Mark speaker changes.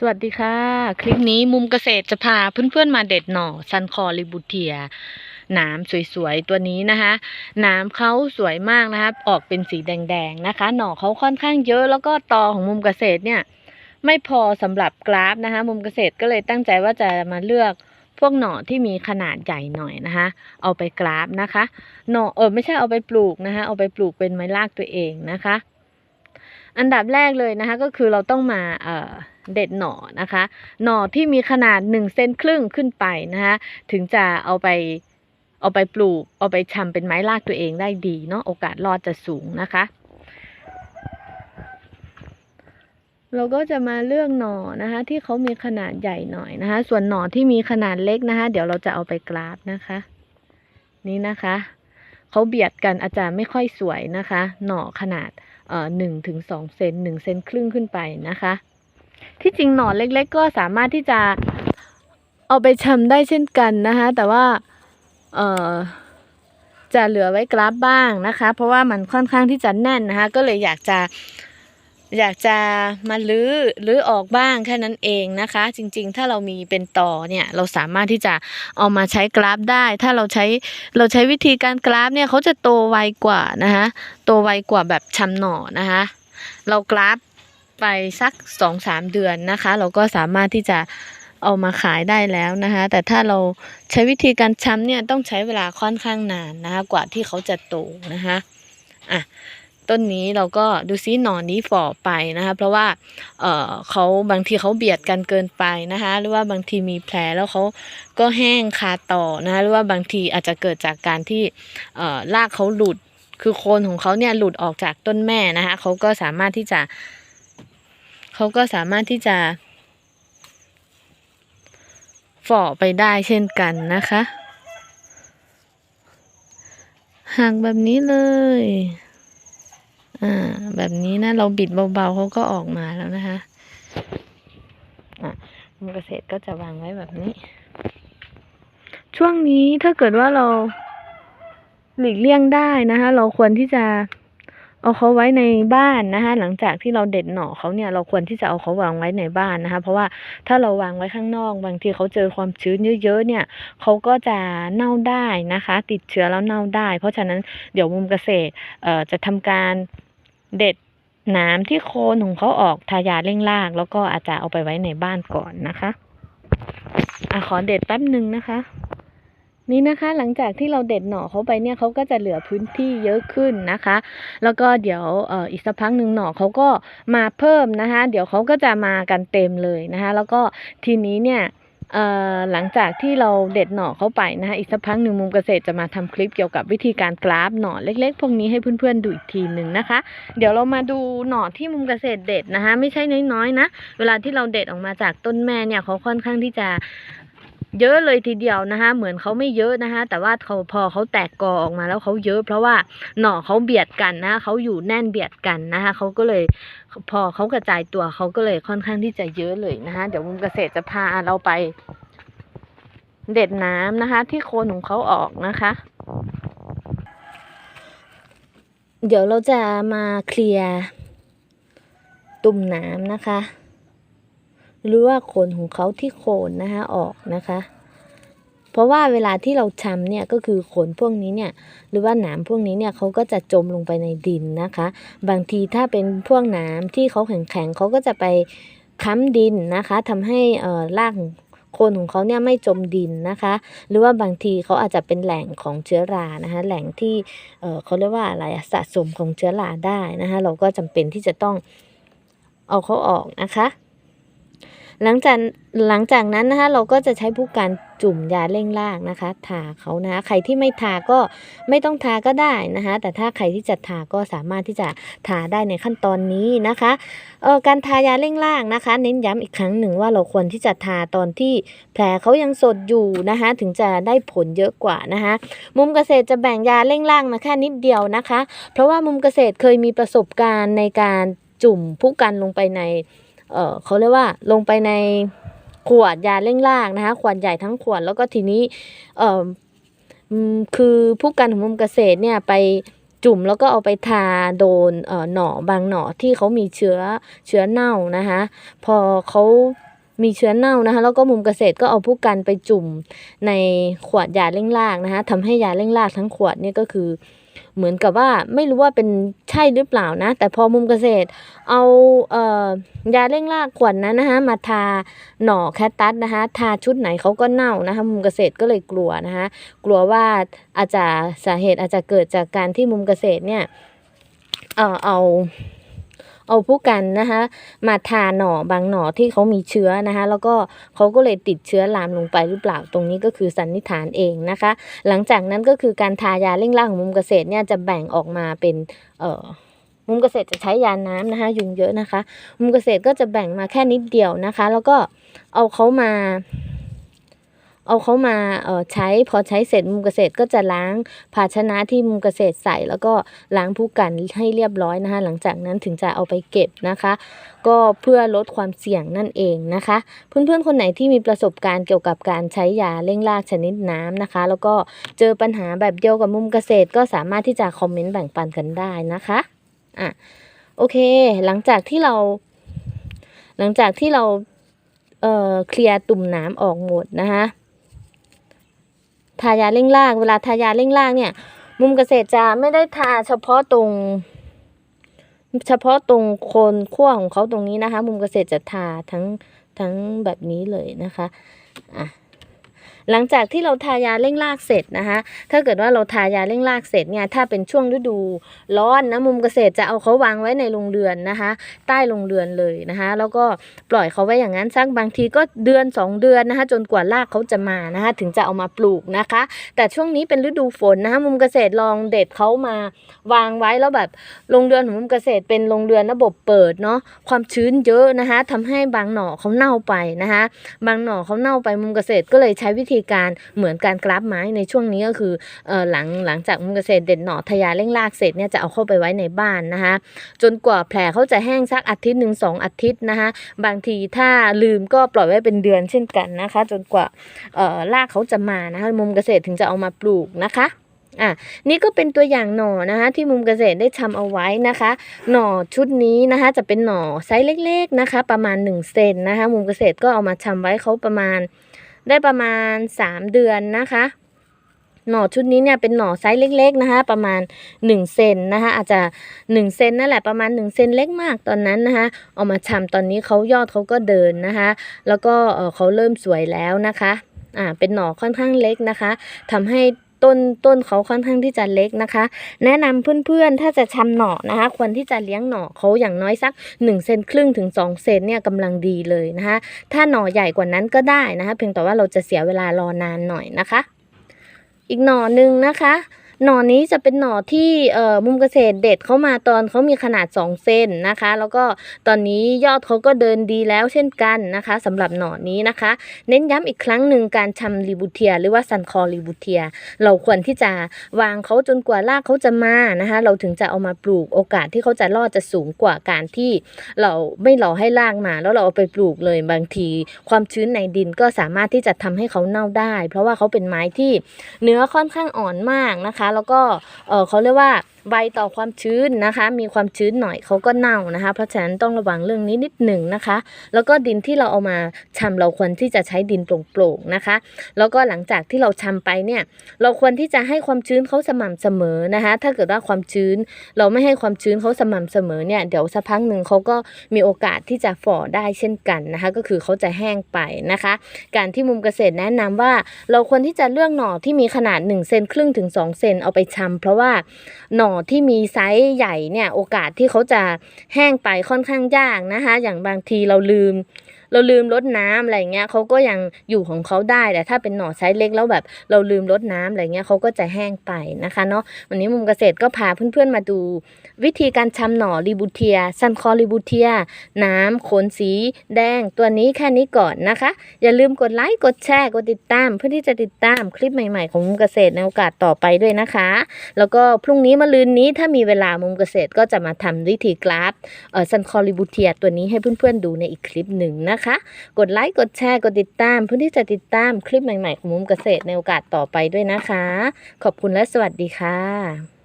Speaker 1: สวัสดีค่ะ คลิปนี้มุมเกษตรจะพาเพื่อนๆมาเด็ดหน่อซันคอริบูเทียหนามสวยๆตัวนี้นะคะหนามเขาสวยมากนะคะออกเป็นสีแดงๆนะคะ หน่อเขาค่อนข้างเยอะแล้วก็ตอของมุมเกษตรเนี่ย ไม่พอสำหรับกราฟนะคะ มุมเกษตรก็เลยตั้งใจว่าจะมาเลือกพวกหน่อที่มีขนาดใหญ่หน่อยนะคะ เอาไปกราฟนะคะ หน่อเออไม่ใช่เอาไปปลูกนะคะ เอาไปปลูกเป็นไม้รากตัวเองนะคะ อันดับแรกเลยนะคะก็คือเราต้องมาเเด็ดหน่อนะคะ หน่อที่มีขนาด1เซนครึ่งขึ้นไปนะคะถึงจะเอาไปเอาไปปลูก เอาไปชำเป็นไม้รากตัวเองได้ดีเนาะโอกาสรอดจะสูงนะคะ เราก็จะมาเลือกหน่อนะคะ ที่เขามีขนาดใหญ่หน่อยนะคะ ส่วนหน่อที่มีขนาดเล็กนะคะ เดี๋ยวเราจะเอาไปกราฟนะคะ นี่นะคะเขาเบียดกันอาจจะไม่ค่อยสวยนะคะ หน่อขนาด หนึ่งถึงสองเซนหนึ่งเซนครึ่งขึ้นไปนะคะ ที่จริงหนอนเล็ก ๆ ก็สามารถที่จะเอาไปชำได้เช่นกันนะคะ แต่ว่าเอ่อจะเหลือไว้กราฟบ้างนะคะ เพราะว่ามันค่อนข้างที่จะแน่นนะคะ ก็เลยอยากจะ อยากจะมาลื้อลื้อออกบ้างแค่นั้นเองนะคะ จริงๆ ถ้าเรามีเป็นต่อเนี่ยเราสามารถที่จะเอามาใช้กราฟได้ ถ้าเราใช้เราใช้วิธีการกราฟเนี่ยเขาจะโตไวกว่านะคะโตไวกว่าแบบชำหน่อนะคะเรากราฟไปสักสองสามเดือนนะคะ เราก็สามารถที่จะเอามาขายได้แล้วนะคะ แต่ถ้าเราใช้วิธีการช้ำเนี่ยต้องใช้เวลาค่อนข้างนานนะคะ กว่าที่เขาจะโตนะคะอะ ต้นนี้เราก็ดูซิหนอนนี้ฝ่อไปนะคะ เพราะว่าเอ่อเขาบางทีเขาเบียดกันเกินไปนะคะ หรือว่าบางทีมีแผลแล้วเขาก็แห้งคาต่อนะคะหรือว่าบางทีอาจจะเกิดจากการที่เอ่อรากเขาหลุดคือโคนของเขาเนี่ยหลุดออกจากต้นแม่นะคะเขาก็สามารถที่จะเขาก็สามารถที่จะฝ่อไปได้เช่นกันนะคะหักแบบนี้เลย อ่า แบบนี้นะ เราบิดเบาๆเขาก็ออกมาแล้วนะคะอะมุมเกษตรก็จะวางไว้แบบนี้ ช่วงนี้ถ้าเกิดว่าเราหลีกเลี่ยงได้นะคะ เราควรที่จะเอาเขาไว้ในบ้านนะคะ หลังจากที่เราเด็ดหน่อเขาเนี่ย เราควรที่จะเอาเขาวางไว้ในบ้านนะคะ เพราะว่าถ้าเราวางไว้ข้างนอก บางทีเขาเจอความชื้นเยอะๆเนี่ยเขาก็จะเน่าได้นะคะ ติดเชื้อแล้วเน่าได้ เพราะฉะนั้นเดี๋ยวมุมเกษตรเอ่อจะทำการ เด็ดหนามที่โคนของเขาออกทายาเร่งราก แล้วก็อาจจะเอาไปไว้ในบ้านก่อนนะคะอะขอเด็ดแป๊บหนึ่งนะคะ นี่นะคะหลังจากที่เราเด็ดหน่อเขาไปเนี่ยเขาก็จะเหลือพื้นที่เยอะขึ้นนะคะ แล้วก็เดี๋ยวอออีกสักพักหนึ่งหน่อเขาก็มาเพิ่มนะคะ เดี๋ยวเขาก็จะมากันเต็มเลยนะคะ แล้วก็ทีนี้เนี่ย หลังจากที่เราเด็ดหน่อเข้าไปนะคะอีกสักพักหนึ่งมุมเกษตรจะมาทำคลิปเกี่ยวกับวิธีการกราฟหน่อเล็ก ๆ พวกนี้ให้เพื่อนๆดูอีกทีหนึ่งนะคะ เดี๋ยวเรามาดูหน่อที่มุมเกษตรเด็ดนะคะ ไม่ใช่น้อยๆนะ เวลาที่เราเด็ดออกมาจากต้นแม่เนี่ยเขาค่อนข้างที่จะ เยอะเลยทีเดียวนะคะเหมือนเขาไม่เยอะนะคะแต่ว่าเขาพอเขาแตกกอออกมาแล้วเขาเยอะ เพราะว่าหน่อเขาเบียดกันนะเขาอยู่แน่นเบียดกันนะคะเขาก็เลยพอเขากระจายตัวเขาก็เลยค่อนข้างที่จะเยอะเลยนะคะเดี๋ยวมุมเกษตรจะพาเราไป เด็ดน้ำนะคะ ที่โคนของเขาออกนะคะเดี๋ยวเราจะมาเคลียร์ตุ่มน้ำนะคะ หรือว่าขนของเขาที่โคนนะคะออกนะคะ เพราะว่าเวลาที่เราชำเนี่ยก็คือขนพวกนี้เนี่ยหรือว่าหนามพวกนี้เนี่ยเขาก็จะจมลงไปในดินนะคะ บางทีถ้าเป็นพวกหนามที่เขาแข็งๆเขาก็จะไปค้ำดินนะคะทำให้เอ่อรากโคนของเขาเนี่ยไม่จมดินนะคะ หรือว่าบางทีเขาอาจจะเป็นแหล่งของเชื้อรานะคะ แหล่งที่เเขาเรียกว่าอะไรสะสมของเชื้อราได้นะคะ เราก็จำเป็นที่จะต้องเอาเขาออกนะคะ หลังจากหลังจากนั้นนะคะเราก็จะใช้ผู้การจุ่มยาเร่งรากนะคะ ทาเขานะะใครที่ไม่ทาก็ไม่ต้องทาก็ได้นะคะ แต่ถ้าใครที่จะทาก็สามารถที่จะทาได้ในขั้นตอนนี้นะคะเออการทายาเร่งรากนะคะ เน้นย้ำอีกครั้งหนึ่งว่าเราควรที่จะทาตอนที่แผลเขายังสดอยู่นะคะ ถึงจะได้ผลเยอะกว่านะคะ มุมเกษตรจะแบ่งยาเร่งรากมาแค่นิดเดียวนะคะ เพราะว่ามุมเกษตรเคยมีประสบการณ์ในการจุ่มผู้กันลงไปใน เออเขาเรียกว่าลงไปในขวดยาเร่งรากนะคะ ขวดใหญ่ทั้งขวดแล้วก็ทีนี้เออคือผู้กันของมุมเกษตรเนี่ยไปจุ่มแล้วก็เอาไปทาโดนเออหน่อบางหน่อที่เขามีเชื้อเชื้อเน่านะคะ พอเขามีเชื้อเน่านะคะ แล้วก็มุมเกษตรก็เอาผู้กันไปจุ่มในขวดยาเร่งรากนะคะทำให้ยาเร่งรากทั้งขวดเนี่ยก็คือ เหมือนกับว่าไม่รู้ว่าเป็นใช่หรือเปล่านะ แต่พอมุมเกษตร เอาเอ่อยาเร่งรากขวดนั้นนะคะมาทาหน่อแคตตัสนะคะทาชุดไหนเขาก็เน่านะคะมุมเกษตรก็เลยกลัวนะคะกลัวว่าอาจจะสาเหตุอาจจะเกิดจากการที่มุมเกษตรเนี่ยเอ่อเอา เอาผู้กันนะคะ มาทาหน่อบางหน่อที่เขามีเชื้อนะคะ แล้วก็เขาก็เลยติดเชื้อลามลงไปหรือเปล่าตรงนี้ก็คือสันนิษฐานเองนะคะ หลังจากนั้นก็คือการทายาเร่งราของมุมเกษตรเนี่ยจะแบ่งออกมาเป็นเอ่อมุมเกษตรจะใช้ยาน้ำนะคะยุงเยอะนะคะ มุมเกษตรก็จะแบ่งมาแค่นิดเดียวนะคะ แล้วก็เอาเขามา เอาเขามาเอ่อใช้พอใช้เสร็จมุมเกษตรก็จะล้างภาชนะที่มุมเกษตรใส่ แล้วก็ล้างผู้กันให้เรียบร้อยนะคะหลังจากนั้นถึงจะเอาไปเก็บนะคะ ก็เพื่อลดความเสี่ยงนั่นเองนะคะ เพื่อนๆ คนไหนที่มีประสบการณ์เกี่ยวกับการใช้ยาเร่งรากชนิดน้ำนะคะ แล้วก็เจอปัญหาแบบเดียวกับมุมเกษตร ก็สามารถที่จะคอมเมนต์แบ่งปันกันได้นะคะอะโอเค หลังจากที่เรา หลังจากที่เราเอ่อเคลียร์ตุ่มน้ำออกหมดนะคะ ทายาเร่งราก เวลาทายาเร่งรากเนี่ย มุมเกษตรจะไม่ได้ทาเฉพาะตรง เฉพาะตรงโคนขั้วของเขาตรงนี้นะคะ มุมเกษตรจะทาทั้งทั้งแบบนี้เลยนะคะอะ หลังจากที่เราทายาเร่งรากเสร็จนะคะถ้าเกิดว่าเราทายาเร่งรากเสร็จเนี่ยถ้าเป็นช่วงฤดูร้อนนะมุมเกษตรจะเอาเขาวางไว้ในโรงเรือนนะคะ ใต้โรงเรือนเลยนะคะ แล้วก็ปล่อยเขาไว้อย่างนั้นสักบางทีก็เดือน 2 เดือนนะคะ จนกว่ารากเขาจะมานะคะถึงจะเอามาปลูกนะคะ แต่ช่วงนี้เป็นฤดูฝนนะคะมุมเกษตรลองเด็ดเขามาวางไว้แล้วแบบโรงเรือนของมุมเกษตรเป็นโรงเรือนระบบเปิดเนาะความชื้นเยอะนะคะทำให้บางหน่อเขาเน่าไปนะคะ บางหน่อเขาเน่าไปมุมเกษตรก็เลยใช้วิธีการเหมือนการกราฟไม้ในช่วงนี้ก็คือออหลังหลังจากมุมเกษตรเด็ดหน่อทะยาเร่งรากเสร็จเนี่ยจะเอาเข้าไปไว้ในบ้านนะคะ จนกว่าแผลเขาจะแห้งสักอาทิตย์หนึ่งสองอาทิตย์นะคะบางทีถ้าลืมก็ปล่อยไว้เป็นเดือนเช่นกันนะคะ จนกว่ารากเขาจะมานะคะมุมเกษตรถึงจะเอามาปลูกนะคะอะนี่ก็เป็นตัวอย่างหน่อนะคะที่มุมเกษตรได้ทำเอาไว้นะคะ หน่อชุดนี้นะคะจะเป็นหน่อไซส์เล็ก ๆนะคะ ประมาณ1เซนนะคะ มุมเกษตรก็เอามาทำไว้เขาประมาณ ได้ประมาณ 3 เดือนนะคะหน่อชุดนี้เนี่ยเป็นหน่อไซส์เล็ก ๆ นะคะ ประมาณ1เซนนะคะ อาจจะ1เซนนั่นแหละประมาณ1เซนเล็กมากตอนนั้นนะคะเอามาทำตอนนี้เขายอดเขาก็เดินนะคะ แล้วก็เขาเริ่มสวยแล้วนะคะอ่าเป็นหน่อค่อนข้างเล็กนะคะทำให้ ต้นต้นเขาค่อนข้างที่จะเล็กนะคะ แนะนำเพื่อนๆถ้าจะชำหน่อนะคะ ควรที่จะเลี้ยงหน่อเขาอย่างน้อยสัก1เซนครึ่งถึง2เซนเนี่ยกำลังดีเลยนะคะ ถ้าหน่อใหญ่กว่านั้นก็ได้นะคะ เพียงแต่ว่าเราจะเสียเวลารอนานหน่อยนะคะ อีกหน่อหนึ่งนะคะ หน่อนี้จะเป็นหน่อที่เอ่อมุมเกษตรเด็ดเข้ามาตอนเขามีขนาด 2 เซนนะคะ แล้วก็ตอนนี้ยอดเขาก็เดินดีแล้วเช่นกันนะคะสำหรับหน่อนี้นะคะ เน้นย้ำอีกครั้งหนึ่งการชำรีบูเทีย หรือว่าซันคอรีบูเทีย เราควรที่จะวางเขาจนกว่ารากเขาจะมานะคะ เราถึงจะเอามาปลูกโอกาสที่เขาจะรอดจะสูงกว่าการที่เราไม่รอให้รากมา แล้วเราเอาไปปลูกเลยบางที ความชื้นในดินก็สามารถที่จะทำให้เขาเน่าได้ เพราะว่าเขาเป็นไม้ที่เนื้อค่อนข้างอ่อนมากนะคะแล้วก็เออเขาเรียกว่า ใบต่อความชื้นนะคะ มีความชื้นหน่อยเขาก็เน่านะคะ เพราะฉะนั้นต้องระวังเรื่องนี้นิดหนึ่งนะคะ แล้วก็ดินที่เราเอามาชำเราควรที่จะใช้ดินโปร่งๆนะคะ แล้วก็หลังจากที่เราชำไปเนี่ย เราควรที่จะให้ความชื้นเขาสม่ำเสมอนะคะ ถ้าเกิดว่าความชื้น เราไม่ให้ความชื้นเขาสม่ำเสมอเนี่ยเดี๋ยวสักพักหนึ่งเขาก็มีโอกาสที่จะฝ่อได้เช่นกันนะคะ ก็คือเขาจะแห้งไปนะคะ การที่มุมเกษตรแนะนำว่า เราควรที่จะเลือกหน่อที่มีขนาด1เซนครึ่งถึง2เซนเอาไปชำเพราะว่าหน่อที่มีไซส์ใหญ่เนี่ยโอกาสที่เขาจะแห้งไปค่อนข้างยากนะคะ อย่างบางทีเราลืม เราลืมรดน้ำอะไรเงี้ยเขาก็ยังอยู่ของเขาได้แต่ถ้าเป็นหน่อไซส์เล็กแล้วแบบ เราลืมรดน้ำอะไรเงี้ยเขาก็จะแห้งไปนะคะเนาะวันนี้มุมเกษตรก็พาเพื่อนๆมาดู วิธีการชำหน่อรีบูเทียซันคอรีบูเทีย น้ำขนสี แดงตัวนี้แค่นี้ก่อนนะคะ อย่าลืมกดไลค์กดแชร์กดติดตาม เพื่อที่จะติดตามคลิปใหม่ๆ ของมุมเกษตรในโอกาสต่อไปด้วยนะคะ แล้วก็พรุ่งนี้มะรืนนี้ถ้ามีเวลามุมเกษตรก็จะมาทำวิธีกราฟเอ่อซันคอรีบูเทียตัวนี้ให้เพื่อนๆดูในอีกคลิปหนึ่งนะนะคะ กดไลค์กดแชร์กดติดตาม เพื่อที่จะติดตามคลิปใหม่ๆของมุมเกษตรในโอกาสต่อไปด้วยนะคะ ขอบคุณและสวัสดีค่ะ